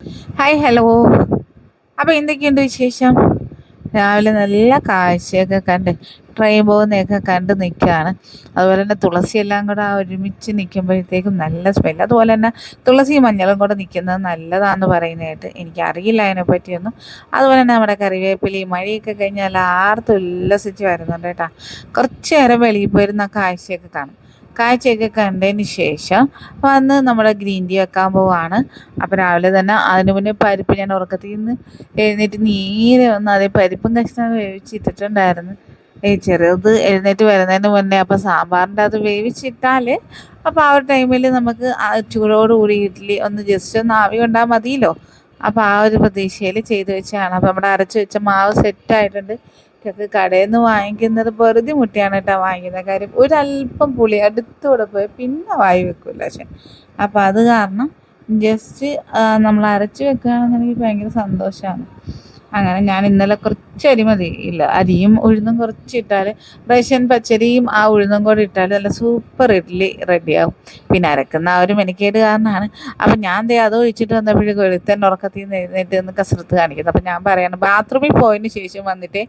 Hi hello അപ്പോൾ എന്തൊക്കെയുണ്ട് വിശേഷം? രാവിലെ നല്ല കാഴ്ചയൊക്കെ കണ്ട് ട്രെയിൻ പോകുന്നതൊക്കെ കണ്ട് നിൽക്കുകയാണ് അതുപോലെ തന്നെ തുളസി എല്ലാം കൂടെ ഒരുമിച്ച് നിൽക്കുമ്പോഴത്തേക്കും നല്ല സ്മെൽ അതുപോലെ തന്നെ തുളസി മഞ്ഞളും കൂടെ നിൽക്കുന്നത് നല്ലതാണെന്ന് പറയുന്നതായിട്ട് എനിക്കറിയില്ല അതിനെപ്പറ്റിയൊന്നും. അതുപോലെ തന്നെ നമ്മുടെ കറിവേപ്പിലി മഴയൊക്കെ കഴിഞ്ഞാൽ ആർത്തുല്ലസിച്ച് വരുന്നുണ്ട് കേട്ടോ. കുറച്ച് നേരം വെളിയിൽ പോയിരുന്ന കാഴ്ചയൊക്കെ കാണും. കാഴ്ചയൊക്കെ കണ്ടതിന് ശേഷം വന്ന് നമ്മൾ ഗ്രീൻ ടീ വെക്കാൻ പോവാണ്. അപ്പോൾ രാവിലെ തന്നെ അതിന് മുന്നേ പരിപ്പ് ഞാൻ ഉറക്കത്തിൽ നിന്ന് എഴുന്നേറ്റ് നീരെ വന്ന് അതേ പരിപ്പും കഷ്ണം വേവിച്ചിട്ടിട്ടുണ്ടായിരുന്നു. ഈ ചെറുത് എഴുന്നേറ്റ് വരുന്നതിന് മുന്നേ അപ്പോൾ സാമ്പാറിന്റെ അത് വേവിച്ചിട്ടാൽ അപ്പോൾ ആ ഒരു ടൈമിൽ നമുക്ക് ചൂടോടുകൂടി ഇഡ്ഡലി ഒന്ന് ജസ്റ്റ് ഒന്ന് ആവി കൊണ്ടാൽ മതിയല്ലോ. അപ്പോൾ ആ ഒരു പ്രതീക്ഷയിൽ ചെയ്തു വെച്ചാണ് അപ്പോൾ നമ്മുടെ അരച്ച് വെച്ച മാവ് സെറ്റായിട്ടുണ്ട്. ഒക്കെ കടയിൽ നിന്ന് വാങ്ങിക്കുന്നത് വെറുതെ മുട്ടിയാണ് കേട്ടോ വാങ്ങിക്കുന്നത്. കാര്യം ഒരല്പം പുളി അടുത്തൂടെ പോയി പിന്നെ വായി വെക്കില്ല പക്ഷെ അപ്പോൾ അത് കാരണം ജസ്റ്റ് നമ്മൾ അരച്ച് വെക്കുകയാണെന്നുണ്ടെങ്കിൽ ഭയങ്കര സന്തോഷമാണ്. അങ്ങനെ ഞാൻ ഇന്നലെ കുറച്ച് അരി മതി. ഇല്ല അരിയും ഉഴുന്നും കുറച്ച് ഇട്ടാൽ റേഷൻ പച്ചരിയും ആ ഉഴുന്നും കൂടെ ഇട്ടാൽ നല്ല സൂപ്പർ ഇഡ്ഡലി റെഡിയാവും. പിന്നെ അരക്കുന്ന ആ ഒരു മെനിക്കേട് കാരണമാണ്. അപ്പം ഞാൻ ദേ അത് ഒഴിച്ചിട്ട് വന്നപ്പോഴേക്കും ഒരുത്തന്റെ ഉറക്കത്തിൽ നിന്ന് എഴുന്നേറ്റ് നിന്ന് കസരത്ത് കാണിക്കുന്നത് അപ്പം ഞാൻ പറയുന്നത് ബാത്റൂമിൽ പോയതിന് ശേഷം വന്നിട്ട്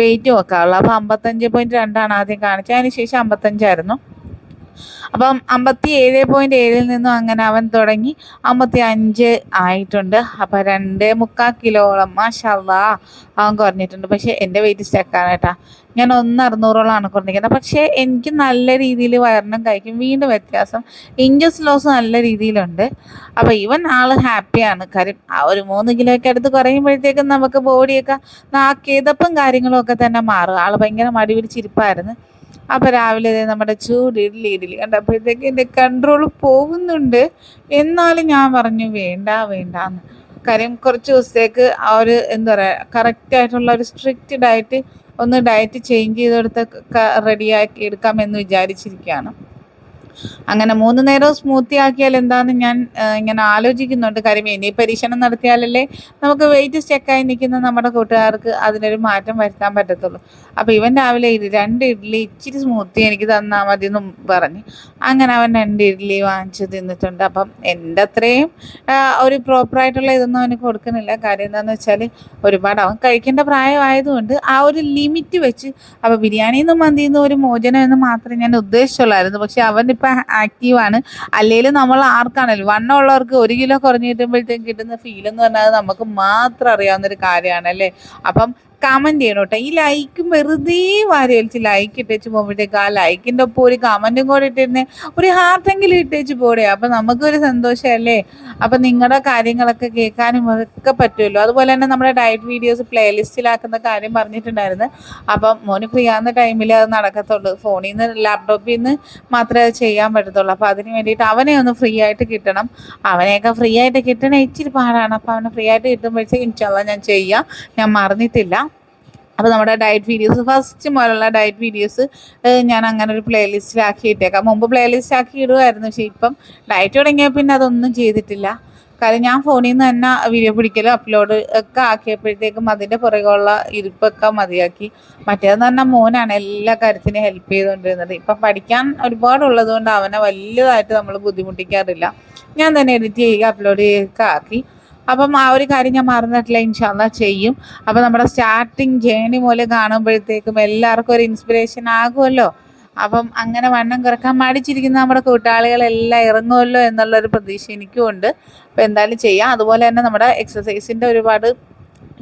വെയിറ്റ് നോക്കാവുള്ളൂ. അപ്പോൾ അമ്പത്തഞ്ച് പോയിന്റ് രണ്ടാണ് ആദ്യം കാണിച്ചത്. അതിന് ശേഷം അമ്പത്തഞ്ചായിരുന്നു. അപ്പം അമ്പത്തി ഏഴ് പോയിന്റ് ഏഴിൽ നിന്നും അങ്ങനെ അവൻ തുടങ്ങി. അമ്പത്തി അഞ്ച് ആയിട്ടുണ്ട്. അപ്പം രണ്ട് മുക്കാൽ കിലോളം മാഷല്ലാ അവൻ കുറഞ്ഞിട്ടുണ്ട്. പക്ഷേ എന്റെ വെയിറ്റ് സ്റ്റക്കാണ് കേട്ടോ. ഞാൻ ഒന്ന് അറുന്നൂറോളമാണ് കുറഞ്ഞിരിക്കുന്നത്. പക്ഷേ എനിക്ക് നല്ല രീതിയിൽ വയറിനും കഴിക്കും വീണ്ടും വ്യത്യാസം. ഇഞ്ചസ് ലോസ് നല്ല രീതിയിലുണ്ട്. അപ്പോൾ ഇവൻ ആൾ ഹാപ്പിയാണ് കാര്യം ആ ഒരു മൂന്ന് കിലോയ്ക്ക് അടുത്ത് കുറയുമ്പോഴത്തേക്കും നമുക്ക് ബോഡിയൊക്കെ നാക്കിയതപ്പും കാര്യങ്ങളും ഒക്കെ തന്നെ മാറും. ആൾ ഭയങ്കര മടി പിടിച്ചിരിപ്പായിരുന്നു അപ്പോൾ രാവിലെ നമ്മുടെ ചൂട് ഇഡ്ഡലി ഇഡ്ഡലി കണ്ടപ്പോഴത്തേക്ക് എന്റെ കൺട്രോൾ പോകുന്നുണ്ട്. എന്നാലും ഞാൻ പറഞ്ഞു വേണ്ട വേണ്ട എന്ന്. കാര്യം കുറച്ച് ദിവസത്തേക്ക് ആ ഒരു എന്താ പറയുക കറക്റ്റായിട്ടുള്ള ഒരു സ്ട്രിക്റ്റ് ഡയറ്റ് ഒന്ന് ഡയറ്റ് ചേഞ്ച് ചെയ്തെടുത്ത് റെഡിയാക്കി എടുക്കാമെന്ന് വിചാരിച്ചിരിക്കുകയാണ്. അങ്ങനെ മൂന്ന് നേരവും സ്മൂത്തി ആക്കിയാൽ എന്താണെന്ന് ഞാൻ ഇങ്ങനെ ആലോചിക്കുന്നുണ്ട്. കാര്യം ഇനി പരീക്ഷണം നടത്തിയാലല്ലേ നമുക്ക് വെയിറ്റ് സ്റ്റെക്കായി നിൽക്കുന്ന നമ്മുടെ കൂട്ടുകാർക്ക് അതിനൊരു മാറ്റം വരുത്താൻ പറ്റത്തുള്ളൂ. അപ്പോൾ ഇവൻ രാവിലെ രണ്ട് ഇഡ്ഡലി ഇച്ചിരി സ്മൂത്തി എനിക്ക് തന്നാൽ മതി എന്നും പറഞ്ഞ് അങ്ങനെ അവൻ രണ്ട് ഇഡ്ഡലി വാങ്ങിച്ച് തിന്നിട്ടുണ്ട്. അപ്പം എന്റെ അത്രയും ഒരു പ്രോപ്പറായിട്ടുള്ള ഇതൊന്നും അവന് കൊടുക്കുന്നില്ല. കാര്യം എന്താണെന്ന് വെച്ചാൽ ഒരുപാട് അവൻ കഴിക്കേണ്ട പ്രായമായതുകൊണ്ട് ആ ഒരു ലിമിറ്റ് വെച്ച് അപ്പോൾ മന്തിയിൽ നിന്നും ഒരു മോചനം എന്ന് മാത്രമേ ഞാൻ ഉദ്ദേശിച്ചുള്ളായിരുന്നു. പക്ഷേ അവൻ ഇപ്പം ആക്റ്റീവാണ് അല്ലെങ്കിൽ നമ്മൾ ആർക്കാണല്ലോ വണ്ണം ഉള്ളവർക്ക് ഒരു കിലോ കുറഞ്ഞു കിട്ടുന്ന ഫീൽ എന്ന് പറഞ്ഞാൽ നമുക്ക് മാത്രം അറിയാവുന്ന ഒരു കാര്യമാണ് അല്ലേ അപ്പം കമന്റ് ചെയ്യണം കേട്ടോ. ഈ ലൈക്ക് വെറുതെ വാരി വലിച്ച് ലൈക്ക് ഇട്ടേച്ച് പോകുമ്പോഴത്തേക്ക് ആ ലൈക്കിന്റെ ഒപ്പം ഒരു കമന്റും കൂടെ ഇട്ടിരുന്നേ ഒരു ഹാർട്ടെങ്കിലും ഇട്ടേച്ച് പോടെ അപ്പം നമുക്കൊരു സന്തോഷമല്ലേ? അപ്പം നിങ്ങളുടെ കാര്യങ്ങളൊക്കെ കേൾക്കാനും ഒക്കെ പറ്റുമല്ലോ. അതുപോലെ തന്നെ നമ്മുടെ ഡയറ്റ് വീഡിയോസ് പ്ലേലിസ്റ്റിലാക്കുന്ന കാര്യം പറഞ്ഞിട്ടുണ്ടായിരുന്നു. അപ്പം മോന് ഫ്രീ ആകുന്ന ടൈമിൽ അത് നടക്കത്തുള്ളൂ. ഫോണിൽ നിന്ന് ലാപ്ടോപ്പിൽ നിന്ന് മാത്രമേ ചെയ്യാൻ പറ്റത്തുള്ളൂ. അപ്പോൾ അതിന് വേണ്ടിയിട്ട് അവനെ ഒന്ന് ഫ്രീ ആയിട്ട് കിട്ടണം. അവനെയൊക്കെ ഫ്രീ ആയിട്ട് കിട്ടണേ ഇച്ചിരി പാടാണ്. അപ്പോൾ അവനെ ഫ്രീ ആയിട്ട് കിട്ടുമ്പോഴത്തേക്കും ഇൻഷാല്ല ഞാൻ ചെയ്യാം. ഞാൻ മറന്നിട്ടില്ല. അപ്പോൾ നമ്മുടെ ഡയറ്റ് വീഡിയോസ് ഫസ്റ്റ് മുതലുള്ള ഡയറ്റ് വീഡിയോസ് ഞാൻ അങ്ങനെ ഒരു പ്ലേലിസ്റ്റിലാക്കി ഇട്ടേക്കാം. മുമ്പ് പ്ലേലിസ്റ്റ് ആക്കി ഇടുമായിരുന്നു പക്ഷേ ഇപ്പം ഡയറ്റ് തുടങ്ങിയ പിന്നെ അതൊന്നും ചെയ്തിട്ടില്ല. കാര്യം ഞാൻ ഫോണിൽ നിന്ന് തന്നെ വീഡിയോ പിടിക്കലും അപ്ലോഡ് ഒക്കെ ആക്കിയപ്പോഴത്തേക്കും അതിന്റെ പുറകെയുള്ള ഇരിപ്പൊക്കെ മതിയാക്കി. മറ്റേതെന്ന് പറഞ്ഞാൽ മോനാണ് എല്ലാ കാര്യത്തിനും ഹെൽപ്പ് ചെയ്തുകൊണ്ടിരുന്നത്. ഇപ്പം പഠിക്കാൻ ഒരുപാടുള്ളത് കൊണ്ട് അവനെ വലുതായിട്ട് നമ്മൾ ബുദ്ധിമുട്ടിക്കാറില്ല. ഞാൻ തന്നെ എഡിറ്റ് ചെയ്യുക അപ്ലോഡ് ചെയ്യുക ആക്കി. അപ്പം ആ ഒരു കാര്യം ഞാൻ മറന്നിട്ടില്ല ഇൻഷാല്ല ചെയ്യും. അപ്പം നമ്മുടെ സ്റ്റാർട്ടിങ് ജേണി മൂലം കാണുമ്പോഴത്തേക്കും എല്ലാവർക്കും ഒരു ഇൻസ്പിറേഷൻ ആകുമല്ലോ. അപ്പം അങ്ങനെ വണ്ണം കുറയ്ക്കാൻ മടിച്ചിരിക്കുന്ന നമ്മുടെ കൂട്ടാളികളെല്ലാം ഇറങ്ങുമല്ലോ എന്നുള്ളൊരു പ്രതീക്ഷ എനിക്കും ഉണ്ട് അപ്പം എന്തായാലും ചെയ്യാം. അതുപോലെ തന്നെ നമ്മുടെ എക്സസൈസിന്റെ ഒരുപാട്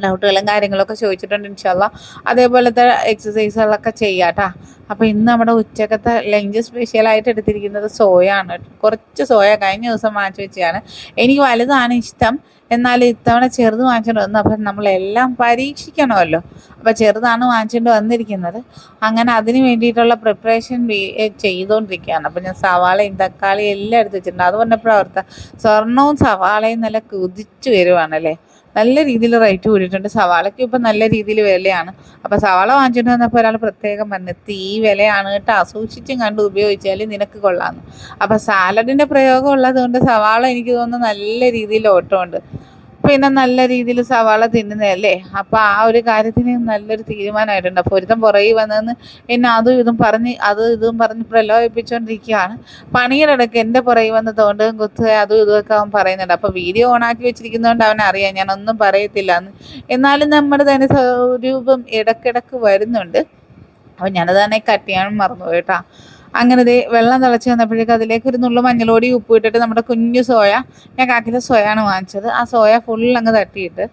ഡൗട്ടുകളും കാര്യങ്ങളൊക്കെ ചോദിച്ചിട്ടുണ്ട് ഇൻഷാല്ല അതേപോലത്തെ എക്സസൈസുകളൊക്കെ ചെയ്യാം കേട്ടോ അപ്പോൾ ഇന്ന് നമ്മുടെ ഉച്ചക്കത്തെ ലഞ്ച് സ്പെഷ്യലായിട്ട് എടുത്തിരിക്കുന്നത് സോയാണ്. കുറച്ച് സോയ കഴിഞ്ഞ ദിവസം വാങ്ങിച്ചു വെച്ചാണ് എനിക്ക് വലുതാണ് ഇഷ്ടം. എന്നാൽ ഇത്തവണ ചെറുത് വാങ്ങിച്ചിട്ട് വന്നു. അപ്പം നമ്മളെല്ലാം പരീക്ഷിക്കണമല്ലോ. അപ്പോൾ ചെറുതാണ് വാങ്ങിച്ചിട്ട് വന്നിരിക്കുന്നത്. അങ്ങനെ അതിന് വേണ്ടിയിട്ടുള്ള പ്രിപ്പറേഷൻ ചെയ്തുകൊണ്ടിരിക്കുകയാണ് അപ്പം ഞാൻ സവാളയും തക്കാളിയും എല്ലാം എടുത്ത് വെച്ചിട്ടുണ്ട്. അത് പറഞ്ഞപ്പോഴാണ് അവർത്ത സ്വർണവും സവാളയും നല്ല കുതിച്ചു വരുവാണല്ലേ? നല്ല രീതിയിൽ റേറ്റ് കൂടിയിട്ടുണ്ട്. സവാളയ്ക്ക് ഇപ്പം നല്ല രീതിയിൽ വിലയാണ്. അപ്പോൾ സവാള വാങ്ങിച്ചിട്ട് വന്നപ്പോൾ ഒരാൾ പ്രത്യേകം പറഞ്ഞു തീ വിലയാണ് കേട്ടോ. സൂക്ഷിച്ചും കണ്ട് ഉപയോഗിച്ചാൽ നിനക്ക് കൊള്ളാമെന്ന് അപ്പോൾ സാലഡിന്റെ പ്രയോഗം ഉള്ളത് കൊണ്ട് സവാള എനിക്ക് തോന്നുന്നു നല്ല രീതിയിൽ ഓട്ടമുണ്ട്. പിന്നെ നല്ല രീതിയിൽ സവാള തിന്നുന്നതല്ലേ അപ്പോൾ ആ ഒരു കാര്യത്തിന് നല്ലൊരു തീരുമാനമായിട്ടുണ്ട്. അപ്പോൾ ഒരുത്തം പുറകെ വന്നതെന്ന് എന്നെ അതും ഇതും പറഞ്ഞ് അത് ഇതും പറഞ്ഞ് പ്രലോഭിപ്പിച്ചുകൊണ്ടിരിക്കുകയാണ് പണിയുടെ ഇടയ്ക്ക് എന്റെ പുറകെ വന്ന് തോണ്ടുകയും കുത്തുക അതും ഇതുമൊക്കെ അവൻ പറയുന്നുണ്ട്. അപ്പോൾ വീഡിയോ ഓണാക്കി വെച്ചിരിക്കുന്നതുകൊണ്ട് അവൻ അറിയാം. ഒന്നും പറയത്തില്ല എന്ന് എന്നാലും നമ്മുടെ തന്നെ സ്വരൂപം ഇടക്കിടക്ക് വരുന്നുണ്ട്. അപ്പൊ ഞാനത് തന്നെ കട്ട് ചെയ്യാൻ മറന്നു കേട്ടാ. അങ്ങനെ ദേ വെള്ളം തിളച്ച് വന്നപ്പോഴേക്കും അതിലേക്ക് ഒരു നുള്ളു മഞ്ഞളോടി ഉപ്പ് ഇട്ടിട്ട് നമ്മുടെ കുഞ്ഞു സോയ ഞാൻ കാക്കിലെ സോയാണ് വാങ്ങിച്ചത്. ആ സോയ ഫുൾ അങ്ങ് തട്ടിയിട്ട്.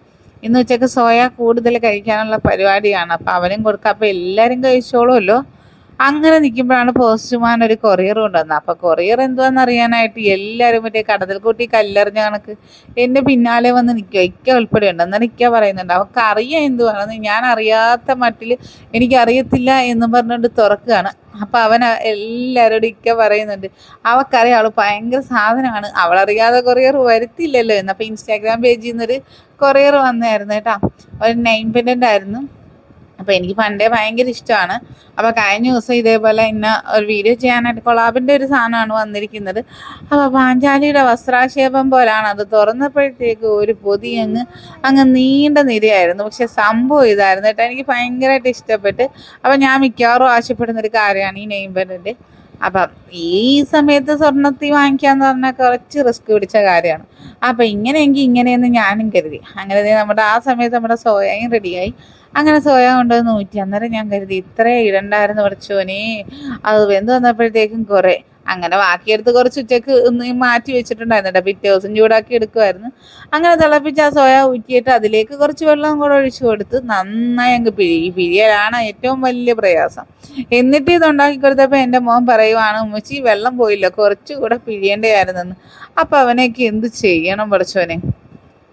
ഇന്ന് ഉച്ചയ്ക്ക് സോയ കൂടുതൽ കഴിക്കാനുള്ള പരിപാടിയാണ്. അപ്പോൾ അവനും കൊടുക്കുക അപ്പോൾ എല്ലാവരും കഴിച്ചോളുമല്ലോ. അങ്ങനെ നിൽക്കുമ്പോഴാണ് പോസ്റ്റ്മാൻ ഒരു കൊറിയർ കൊണ്ടുവന്നത്. അപ്പോൾ കൊറിയർ എന്തുവാണെന്ന് അറിയാനായിട്ട് എല്ലാവരും മറ്റേ കടതിൽ കൂട്ടി കല്ലെറിഞ്ഞ കണക്ക് എന്റെ പിന്നാലെ വന്ന് നിൽക്കുക. ഇക്ക ഉൾപ്പെടെ ഉണ്ട് എന്നാൽ ഇക്ക പറയുന്നുണ്ട് അവർക്ക് അറിയാം എന്തുവാണെന്ന്. ഞാൻ അറിയാത്ത മട്ടിൽ എനിക്കറിയത്തില്ല എന്ന് പറഞ്ഞുകൊണ്ട് തുറക്കുകയാണ്. അപ്പോൾ അവൻ എല്ലാവരോടും ഇക്ക പറയുന്നുണ്ട്. അവക്കറിയാം അവൾ ഭയങ്കര സാധനമാണ്. അവളറിയാതെ കൊറിയർ വരുത്തില്ലല്ലോ എന്ന് അപ്പോൾ ഇൻസ്റ്റാഗ്രാം പേജിൽ നിന്നൊരു കൊറിയർ വന്നായിരുന്നു കേട്ടോ. ഒരു നെയിം പെൻഡന്റ് ആയിരുന്നു. അപ്പോൾ എനിക്ക് പണ്ടേ ഭയങ്കര ഇഷ്ടമാണ് അപ്പോൾ കഴിഞ്ഞ ദിവസം ഇതേപോലെ ഇന്ന ഒരു വീഡിയോ ചെയ്യാനായിട്ട് കൊളാബിന്റെ ഒരു സാധനമാണ് വന്നിരിക്കുന്നത്. അപ്പോൾ പാഞ്ചാലിയുടെ വസ്ത്രാക്ഷേപം പോലാണ്. അത് തുറന്നപ്പോഴത്തേക്ക് ഒരു പൊതി അങ്ങ് അങ്ങ് നീണ്ട നിരയായിരുന്നു. പക്ഷെ സംഭവം ഇതായിരുന്നു കേട്ടോ. എനിക്ക് ഭയങ്കരമായിട്ട് ഇഷ്ടപ്പെട്ട്. അപ്പോൾ ഞാൻ മിക്കവാറും ആവശ്യപ്പെടുന്ന ഒരു കാര്യമാണ് ഈ നെയിം പെൻഡന്റ് അപ്പം ഈ സമയത്ത് സ്വർണത്തി വാങ്ങിക്കാന്ന് പറഞ്ഞാൽ കുറച്ച് റിസ്ക് പിടിച്ച കാര്യമാണ്. അപ്പം ഇങ്ങനെയെങ്കിൽ ഇങ്ങനെയെന്ന് ഞാനും കരുതി. അങ്ങനെ നമ്മുടെ ആ സമയത്ത് നമ്മുടെ സോയയും റെഡിയായി അങ്ങനെ സോയ കൊണ്ടുവന്ന് ഊറ്റി അന്നേരം ഞാൻ കരുതി ഇത്രേ ഇടണ്ടായിരുന്നു പഠിച്ചോനെ അത് വെന്ത് വന്നപ്പോഴത്തേക്കും കുറേ. അങ്ങനെ ബാക്കിയെടുത്ത് കുറച്ച് ഉച്ചയ്ക്ക് ഒന്ന് മാറ്റി വെച്ചിട്ടുണ്ടായിരുന്നു കേട്ടോ. പിറ്റേ ദിവസം ചൂടാക്കി എടുക്കുമായിരുന്നു അങ്ങനെ തിളപ്പിച്ച് ആ സോയ ഊറ്റിയിട്ട് അതിലേക്ക് കുറച്ച് വെള്ളം കൂടെ ഒഴിച്ചു കൊടുത്ത് നന്നായി അങ്ങ് പിഴി. പിഴിയലാണ് ഏറ്റവും വലിയ പ്രയാസം. എന്നിട്ട് ഇത് ഉണ്ടാക്കി കൊടുത്തപ്പോൾ എന്റെ മോൻ പറയുവാണ് ഉമ്മച്ചി വെള്ളം പോയില്ല. കുറച്ചുകൂടെ പിഴിയേണ്ടതായിരുന്നെന്ന് അപ്പം അവനെയൊക്കെ എന്ത് ചെയ്യണം പഠിച്ചോനെ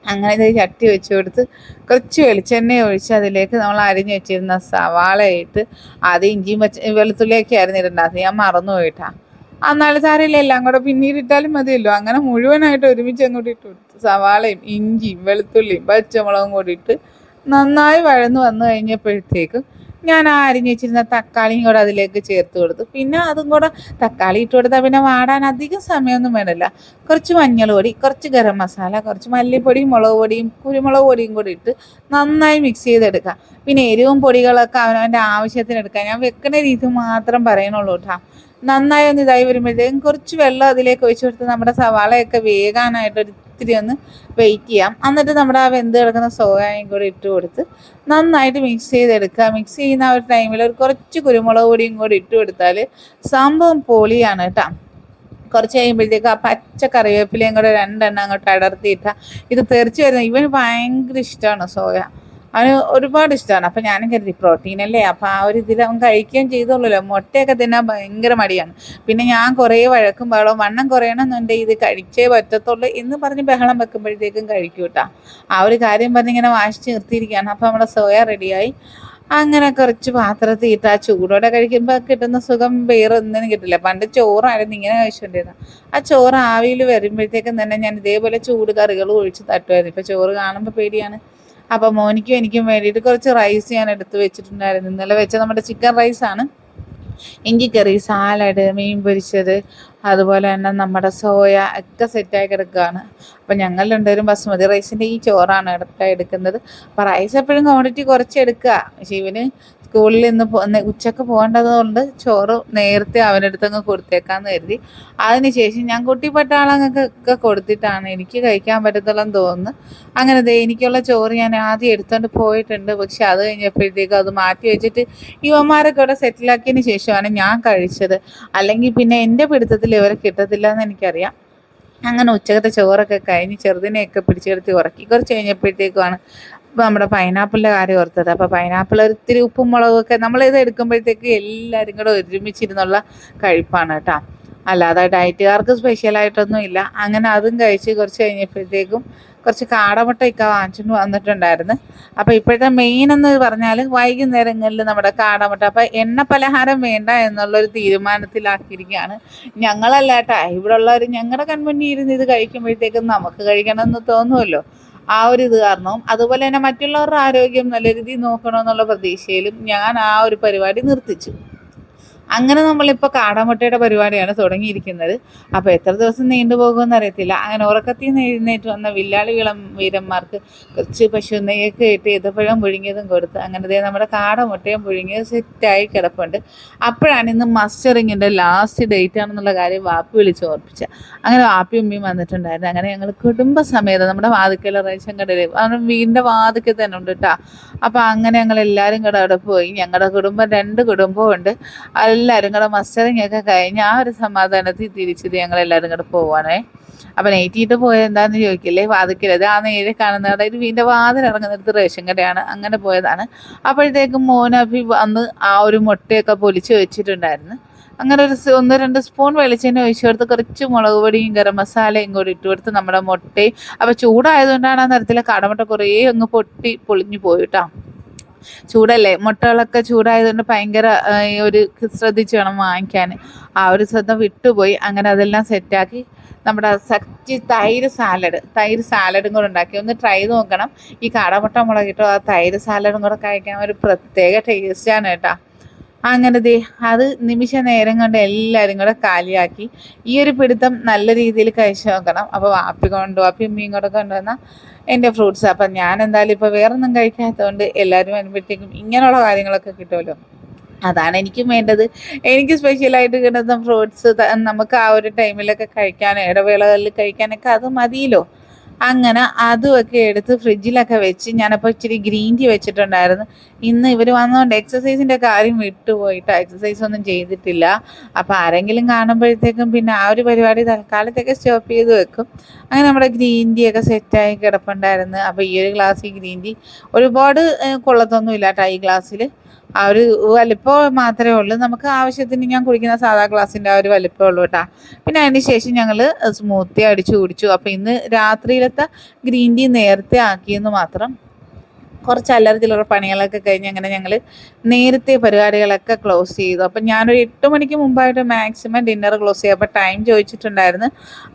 അങ്ങനെ ഇത് ചട്ടി വെച്ച് കൊടുത്ത് കുറച്ച് വെളിച്ചെണ്ണ ഒഴിച്ച് അതിലേക്ക് നമ്മൾ അരിഞ്ഞു വെച്ചിരുന്ന സവാള ഇട്ട് അത് ഇഞ്ചിയും പച്ച വെളുത്തുള്ളിയൊക്കെ ആയിരുന്നു ഇടേണ്ടത്. ഞാൻ മറന്നു പോയിട്ടാ. അന്നാളെ സാരമില്ല എല്ലാം കൂടെ പിന്നീട് ഇട്ടാലും മതിയല്ലോ. അങ്ങനെ മുഴുവനായിട്ട് ഒരുമിച്ച് അങ്ങോട്ട് ഇട്ട് കൊടുത്തു സവാളയും ഇഞ്ചിയും വെളുത്തുള്ളിയും പച്ചമുളകും കൂടി ഇട്ട് നന്നായി വഴന്ന് വന്നു കഴിഞ്ഞപ്പോഴത്തേക്കും ഞാൻ അരിഞ്ഞ് വെച്ചിരുന്ന തക്കാളിയും കൂടെ അതിലേക്ക് ചേർത്ത് കൊടുത്തു. പിന്നെ അതും കൂടെ തക്കാളി ഇട്ട് കൊടുത്താൽ പിന്നെ വാടാൻ അധികം സമയമൊന്നും വേണമല്ല കുറച്ച് മഞ്ഞൾ പൊടി കുറച്ച് ഗരം മസാല കുറച്ച് മല്ലിപ്പൊടിയും മുളക് പൊടിയും കുരുമുളക് പൊടിയും കൂടി ഇട്ട് നന്നായി മിക്സ് ചെയ്തെടുക്കാം. പിന്നെ എരിവും പൊടികളൊക്കെ അവനവന്റെ ആവശ്യത്തിന് എടുക്കാം. ഞാൻ വെക്കുന്ന രീതി മാത്രം പറയണുള്ളൂ കേട്ടോ നന്നായി ഒന്ന് ഇതായി വരുമ്പോഴത്തേക്കും കുറച്ച് വെള്ളം അതിലേക്ക് ഒഴിച്ചു കൊടുത്ത് നമ്മുടെ സവാളയൊക്കെ വേകാനായിട്ട് ഒരു ഇത്തിരി ഒന്ന് വെയിറ്റ് ചെയ്യാം. എന്നിട്ട് നമ്മുടെ ആ വെന്ത് കിടക്കുന്ന സോയയും കൂടി ഇട്ട് കൊടുത്ത് നന്നായിട്ട് മിക്സ് ചെയ്തെടുക്കുക. മിക്സ് ചെയ്യുന്ന ഒരു ടൈമിൽ ഒരു കുറച്ച് കുരുമുളക് പൊടിയും കൂടി ഇട്ട് കൊടുത്താൽ സംഭവം പൊളിയാണ് കേട്ടോ. കുറച്ച് കഴിയുമ്പോഴത്തേക്ക് ആ പച്ച കറിവേപ്പിലയും കൂടെ രണ്ടെണ്ണം അങ്ങോട്ട് അടർത്തിയിട്ട. ഇത് തെറിച്ച് വരുന്നത്. ഇവന് ഭയങ്കര ഇഷ്ടമാണ് സോയ. അവന് ഒരുപാട് ഇഷ്ടമാണ് അപ്പം ഞാനും കരുതി പ്രോട്ടീൻ അല്ലേ? അപ്പം ആ ഒരു ഇതിൽ അവൻ കഴിക്കുകയും ചെയ്തോളൂല്ലോ മുട്ടയൊക്കെ തിന്നാൻ ഭയങ്കര മടിയാണ്. പിന്നെ ഞാൻ കുറേ വഴക്കും ബഹളവും വണ്ണം കുറയണമെന്നുണ്ടെങ്കിൽ ഇത് കഴിച്ചേ പറ്റത്തുള്ളൂ എന്ന് പറഞ്ഞ് ബഹളം വെക്കുമ്പോഴത്തേക്കും കഴിക്കും കേട്ടോ. ആ ഒരു കാര്യം പറഞ്ഞ് ഇങ്ങനെ വാശിച്ച് നിർത്തിയിരിക്കുകയാണ്. അപ്പം നമ്മുടെ സോയ റെഡിയായി. അങ്ങനെ കുറച്ച് പാത്രത്തിൽ ഇട്ട് ആ ചൂടോടെ കഴിക്കുമ്പോൾ കിട്ടുന്ന സുഖം വേറെ ഒന്നിനും കിട്ടില്ല. പണ്ട് ചോറായിരുന്നു ഇങ്ങനെ കഴിച്ചുകൊണ്ടിരുന്നത് ആ ചോറ് ആവിയിൽ വരുമ്പോഴത്തേക്കും തന്നെ ഞാൻ ഇതേപോലെ ചൂട് കറികൾ ഒഴിച്ച് തട്ടുമായിരുന്നു. ഇപ്പം ചോറ് കാണുമ്പോൾ പേടിയാണ്. അപ്പോൾ മോനിക്കും എനിക്കും വേണ്ടിയിട്ട് കുറച്ച് റൈസ് ഞാൻ എടുത്ത് വെച്ചിട്ടുണ്ടായിരുന്നു. ഇന്നലെ വെച്ച നമ്മുടെ ചിക്കൻ റൈസാണ് ഇഞ്ചിക്കറി സാലഡ് മീൻ പൊരിച്ചത് അതുപോലെ തന്നെ നമ്മുടെ സോയ ഒക്കെ സെറ്റായി കിടക്കുകയാണ്. അപ്പം ഞങ്ങൾ രണ്ടുപേരും ബസ്മതി റൈസിന്റെ ഈ ചോറാണ് എടുക്ക എടുക്കുന്നത്. അപ്പം റൈസ് എപ്പോഴും ക്വാണ്ടിറ്റി കുറച്ച് എടുക്കുക. ശിവന് സ്കൂളിൽ ഇന്ന് ഉച്ചയ്ക്ക് പോകേണ്ടത് കൊണ്ട് ചോറ് നേരത്തെ അവനടുത്ത് അങ്ങ് കൊടുത്തേക്കാന്ന് കരുതി. അതിനുശേഷം ഞാൻ കുട്ടിപ്പെട്ട പട്ടാളങ്ങൾക്ക് കൊടുത്തിട്ടാണ് എനിക്ക് കഴിക്കാൻ പറ്റത്തുള്ളെന്ന് തോന്നുന്നു. അങ്ങനെ ദേ എനിക്കുള്ള ചോറ് ഞാൻ ആദ്യം എടുത്തോണ്ട് പോയിട്ടുണ്ട്. പക്ഷെ അത് കഴിഞ്ഞപ്പോഴത്തേക്കും അത് മാറ്റി വെച്ചിട്ട് യുവന്മാരൊക്കെ ഇവിടെ സെറ്റിലാക്കിയതിന് ശേഷമാണ് ഞാൻ കഴിച്ചത്. അല്ലെങ്കിൽ പിന്നെ എന്റെ പിടുത്തത്തിൽ ഇവരെ കിട്ടത്തില്ല എന്ന് എനിക്കറിയാം. അങ്ങനെ ഉച്ചക്കത്തെ ചോറൊക്കെ കഴിഞ്ഞ് ചെറുതിനെയൊക്കെ പിടിച്ചെടുത്ത് ഉറക്കി. കുറച്ച് കഴിഞ്ഞപ്പോഴത്തേക്കുമാണ് ഇപ്പം നമ്മുടെ പൈനാപ്പിളിന്റെ കാര്യം ഓർത്തത്. അപ്പോൾ പൈനാപ്പിൾ ഒത്തിരി ഉപ്പും മുളകൊക്കെ നമ്മളിത് എടുക്കുമ്പോഴത്തേക്ക് എല്ലാവരും കൂടെ ഒരുമിച്ചിരുന്നുള്ള കഴിപ്പാണ് കേട്ടോ. അല്ലാതെ ഡയറ്റുകാർക്ക് സ്പെഷ്യലായിട്ടൊന്നും ഇല്ല. അങ്ങനെ അതും കഴിച്ച് കുറച്ച് കഴിഞ്ഞപ്പോഴത്തേക്കും കുറച്ച് കാടമുട്ട ഇക്ക വാങ്ങിച്ചിട്ട് വന്നിട്ടുണ്ടായിരുന്നു. അപ്പോൾ ഇപ്പോഴത്തെ മെയിൻ എന്ന് പറഞ്ഞാൽ വൈകുന്നേരങ്ങളിൽ നമ്മുടെ കാടമുട്ട. അപ്പോൾ എണ്ണ പലഹാരം വേണ്ട എന്നുള്ളൊരു തീരുമാനത്തിലാക്കിയിരിക്കുകയാണ് ഞങ്ങളല്ല കേട്ടാ ഇവിടെ ഉള്ളവർ ഞങ്ങളുടെ കൺമുന്നിൽ ഇരുന്ന് ഇത് കഴിക്കുമ്പോഴത്തേക്കും നമുക്ക് കഴിക്കണമെന്ന് തോന്നുമല്ലോ ആ ഒരു ഇത് കാരണവും അതുപോലെ തന്നെ മറ്റുള്ളവരുടെ ആരോഗ്യം നല്ല രീതിയിൽ നോക്കണമെന്നുള്ള പ്രതീക്ഷയിലും ഞാൻ ആ ഒരു പരിപാടി നിർത്തിച്ചു. അങ്ങനെ നമ്മളിപ്പോൾ കാടാമുട്ടയുടെ പരിപാടിയാണ് തുടങ്ങിയിരിക്കുന്നത്. അപ്പോൾ എത്ര ദിവസം നീണ്ടുപോകുമെന്ന് അറിയത്തില്ല. അങ്ങനെ ഉറക്കത്തിൽ നിന്ന് എഴുന്നേറ്റ് വന്ന വില്ലാളി വിളം വീരന്മാർക്ക് കുറച്ച് പശു നെയ്യൊക്കെ ഇട്ട് ഇതപ്പഴം പുഴുങ്ങിയതും കൊടുത്ത് അങ്ങനെ ദേ നമ്മുടെ കാടമുട്ടയും പുഴുങ്ങിയത് സെറ്റായി കിടപ്പുണ്ട്. അപ്പോഴാണ് ഇന്ന് മസ്റ്ററിങ്ങിന്റെ ലാസ്റ്റ് ഡേറ്റ് ആണെന്നുള്ള കാര്യം വാപ്പി വിളിച്ച് ഓർപ്പിച്ചത് അങ്ങനെ വാപ്പി ഉമ്മയും വന്നിട്ടുണ്ടായിരുന്നു. അങ്ങനെ ഞങ്ങൾ കുടുംബസമേതം നമ്മുടെ വാതിക്കല റേഷൻ കടയിൽ നമ്മുടെ വീടിന്റെ വാതിക്കൽ തന്നെ ഉണ്ട് കേട്ടോ അപ്പോൾ അങ്ങനെ ഞങ്ങൾ എല്ലാവരും കൂടെ അവിടെ പോയി. ഞങ്ങളുടെ കുടുംബം രണ്ട് കുടുംബമുണ്ട് ഉണ്ട്. എല്ലാവരും കൂടെ മസ്റ്ററിങ് ഒക്കെ കഴിഞ്ഞ് ആ ഒരു സമാധാനത്തിൽ തിരിച്ചത് ഞങ്ങൾ എല്ലാവരും കൂടെ പോവാണേ. അപ്പം നെയ്റ്റിയിട്ട് പോയത് എന്താണെന്ന് ചോദിക്കില്ലേ? വാതിക്കരുത് ആ നേരെ കാണുന്ന കടയിൽ വീടിന്റെ വാതിൽ ഇറങ്ങുന്നിടത്ത് റേഷൻ കടയാണ്. അങ്ങനെ പോയതാണ്. അപ്പോഴത്തേക്കും മോനഭി വന്ന് ആ ഒരു മുട്ടയൊക്കെ പൊലിച്ച് വെച്ചിട്ടുണ്ടായിരുന്നു. അങ്ങനെ ഒരു ഒന്ന് രണ്ട് സ്പൂൺ വെളിച്ചെണ്ണ ഒഴിച്ചു കൊടുത്ത് കുറച്ച് മുളക് പൊടിയും ഗരം മസാലയും കൂടി ഇട്ട് കൊടുത്ത് നമ്മുടെ മുട്ടയും. അപ്പോൾ ചൂടായതുകൊണ്ടാണ് ആ നിരത്തിലെ കടമുട്ട കുറേ അങ്ങ് പൊട്ടി പൊളിഞ്ഞു പോയിട്ടാ ചൂടല്ലേ? മുട്ടകളൊക്കെ ചൂടായതുകൊണ്ട് ഭയങ്കര ഒരു ശ്രദ്ധിച്ച് വേണം വാങ്ങിക്കാൻ. ആ ഒരു ശ്രദ്ധ വിട്ടുപോയി. അങ്ങനെ അതെല്ലാം സെറ്റാക്കി നമ്മുടെ സച്ച് തൈര് സാലഡ് തൈര് സാലഡും കൂടെ ഉണ്ടാക്കി. ഒന്ന് ട്രൈ നോക്കണം. ഈ കാടമുട്ട മുളകിട്ടോ ആ തൈര് സാലഡും കൂടെ കഴിക്കാൻ ഒരു പ്രത്യേക ടേസ്റ്റാണ് കേട്ടോ. അങ്ങനെ ദേ അത് നിമിഷ നേരം കൊണ്ട് എല്ലാവരും കൂടെ കാലിയാക്കി. ഈ ഒരു പിടുത്തം നല്ല രീതിയിൽ കഴിച്ചു നോക്കണം. അപ്പോൾ വാപ്പി കൊണ്ടു വാപ്പി ഉമ്മയും കൂടെ കൊണ്ടുവന്ന എന്റെ ഫ്രൂട്ട്സ് അപ്പം ഞാൻ എന്തായാലും ഇപ്പോൾ വേറൊന്നും കഴിക്കാത്തതുകൊണ്ട് എല്ലാവരും വരുമ്പോഴത്തേക്കും ഇങ്ങനെയുള്ള കാര്യങ്ങളൊക്കെ കിട്ടുമല്ലോ. അതാണ് എനിക്കും വേണ്ടത്. എനിക്ക് സ്പെഷ്യലായിട്ട് കിട്ടുന്ന ഫ്രൂട്ട്സ് നമുക്ക് ആ ഒരു ടൈമിലൊക്കെ കഴിക്കാൻ ഇടവേളകളിൽ കഴിക്കാനൊക്കെ അത് മതിയല്ലോ. അങ്ങനെ അതുമൊക്കെ എടുത്ത് ഫ്രിഡ്ജിലൊക്കെ വെച്ച് ഞാനപ്പോൾ ഇച്ചിരി ഗ്രീൻ ടീ വെച്ചിട്ടുണ്ടായിരുന്നു. ഇന്ന് ഇവർ വന്നതുകൊണ്ട് എക്സസൈസിന്റെ കാര്യം വിട്ടുപോയിട്ട് എക്സസൈസ് ഒന്നും ചെയ്തിട്ടില്ല. അപ്പോൾ ആരെങ്കിലും കാണുമ്പോഴത്തേക്കും പിന്നെ ആ ഒരു പരിപാടി തൽക്കാലത്തേക്ക് സ്റ്റോപ്പ് ചെയ്ത് വെക്കും. അങ്ങനെ നമ്മുടെ ഗ്രീൻ ടീ ഒക്കെ സെറ്റായി കിടപ്പുണ്ടായിരുന്നു. അപ്പോൾ ഈ ഒരു ഗ്ലാസ് ഗ്രീൻ ടീ ഒരുപാട് കൊള്ളത്തൊന്നുമില്ല കേട്ടോ ഈ ഗ്ലാസ്സിൽ ആ ഒരു വലിപ്പം മാത്രമേ ഉള്ളൂ. നമുക്ക് ആവശ്യത്തിന് ഞാൻ കുടിക്കുന്ന സാധാ ഗ്ലാസിന്റെ ആ ഒരു വലിപ്പമേ ഉള്ളൂ കേട്ടോ. പിന്നെ അതിന് ശേഷം ഞങ്ങൾ സ്മൂത്തി അടിച്ചു കുടിച്ചു. അപ്പോൾ ഇന്ന് രാത്രിയിലത്തെ ഗ്രീൻ ടീ നേരത്തെ ആക്കിയെന്ന് മാത്രം കുറച്ച് അല്ലറ പണികളൊക്കെ കഴിഞ്ഞ് അങ്ങനെ ഞങ്ങൾ നേരത്തെ പരിപാടികളൊക്കെ ക്ലോസ് ചെയ്തു. അപ്പം ഞാനൊരു എട്ട് മണിക്ക് മുമ്പായിട്ട് മാക്സിമം ഡിന്നർ ക്ലോസ് ചെയ്യും അപ്പോൾ ടൈം ചോദിച്ചിട്ടുണ്ടായിരുന്നു.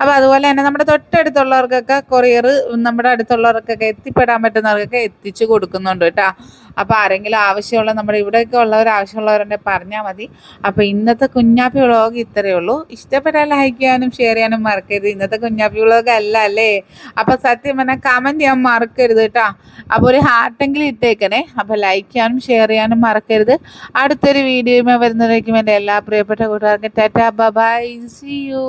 അപ്പോൾ അതുപോലെ തന്നെ നമ്മുടെ തൊട്ടടുത്തുള്ളവർക്കൊക്കെ കൊറിയർ നമ്മുടെ അടുത്തുള്ളവർക്കൊക്കെ എത്തിപ്പെടാൻ പറ്റുന്നവർക്കൊക്കെ എത്തിച്ചു കൊടുക്കുന്നുണ്ട് കേട്ടോ. അപ്പോൾ ആരെങ്കിലും ആവശ്യമുള്ള നമ്മുടെ ഇവിടെയൊക്കെ ഉള്ളവർ ആവശ്യമുള്ളവരുണ്ടെങ്കിൽ പറഞ്ഞാൽ മതി. അപ്പോൾ ഇന്നത്തെ കുഞ്ഞാപ്പി വ്ളോഗ് ഇത്രയേ ഉള്ളൂ. ഇഷ്ടപ്പെട്ടാൽ ലൈക്ക് ചെയ്യാനും ഷെയർ ചെയ്യാനും മറക്കരുത്. ഇന്നത്തെ കുഞ്ഞാപ്പി വ്ളോഗ് അല്ല അല്ലേ? അപ്പോൾ സത്യം പറഞ്ഞാൽ കമന്റ് ചെയ്യാൻ മറക്കരുത് കേട്ടോ. അപ്പോൾ ഒരു ഹാർട്ടെങ്കിലും ഇട്ടേക്കണേ. അപ്പോൾ ലൈക്ക് ചെയ്യാനും ഷെയർ ചെയ്യാനും മറക്കരുത്. അടുത്തൊരു വീഡിയോയുമായി വരുന്നതായിരിക്കും എന്റെ എല്ലാ പ്രിയപ്പെട്ട കൂട്ടുകാർക്കും ടാറ്റാ ബൈ സി യു